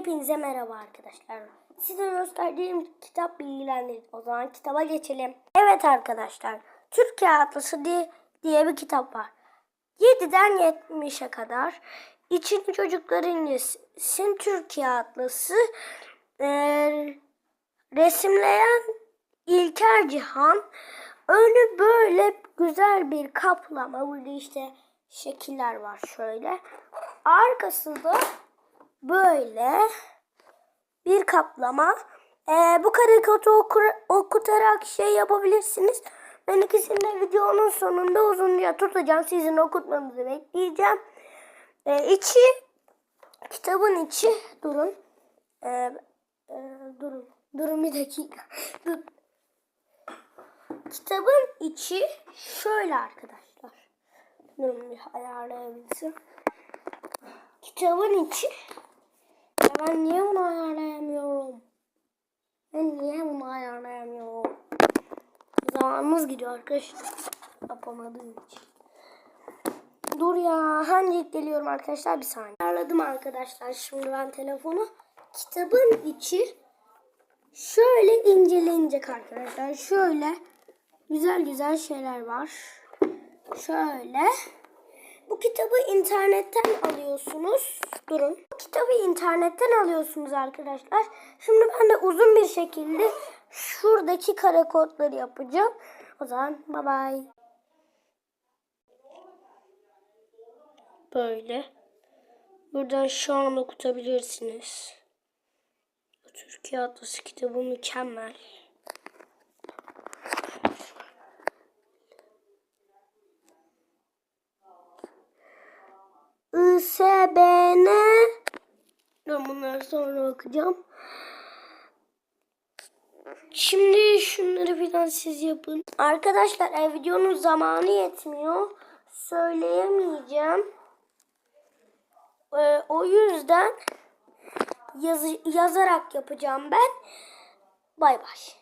Hepinize merhaba arkadaşlar. Size gösterdiğim kitap bilgilendirir. O zaman kitaba geçelim. Evet arkadaşlar. Türkiye Atlası diye, diye bir kitap var. 7'den 70'e kadar. İçin çocukların yesin Türkiye Atlası. Ee, resimleyen İlker Cihan. Önü böyle güzel bir kaplama. Burada işte şekiller var şöyle. Arkası da böyle bir kaplama. Ee, bu karikatürü okur- okutarak şey yapabilirsiniz. Ben ikisini de videonun sonunda uzunca tutacağım. Sizin okutmanızı bekleyeceğim. Ee, içi, kitabın içi, durun. Ee, e, durun. Durun bir dakika. Kitabın içi şöyle arkadaşlar. Durun bir ayarlayabilsin. Kitabın içi ben niye bunu ayarlayamıyorum? Ben niye bunu ayarlayamıyorum? Zamanımız gidiyor arkadaşlar. Yapamadığım için. Dur ya. Hangi geliyorum arkadaşlar? Bir saniye. Ayarladım arkadaşlar. Şimdi ben telefonu. Kitabın içi şöyle incelenecek arkadaşlar. Şöyle güzel güzel şeyler var. Şöyle. Bu kitabı internetten alıyorsunuz. Durun. Bu kitabı internetten alıyorsunuz arkadaşlar. Şimdi ben de uzun bir şekilde şuradaki kare kodları yapacağım. O zaman bye bye. Böyle. Buradan şu an okutabilirsiniz. Türkiye Atlası kitabı mükemmel. ISBN Ben bunları sonra okuyacağım. Şimdi şunları falan siz yapın. Arkadaşlar e, videonun zamanı yetmiyor. Söyleyemeyeceğim. E, o yüzden yazı, yazarak yapacağım ben. Bay bay.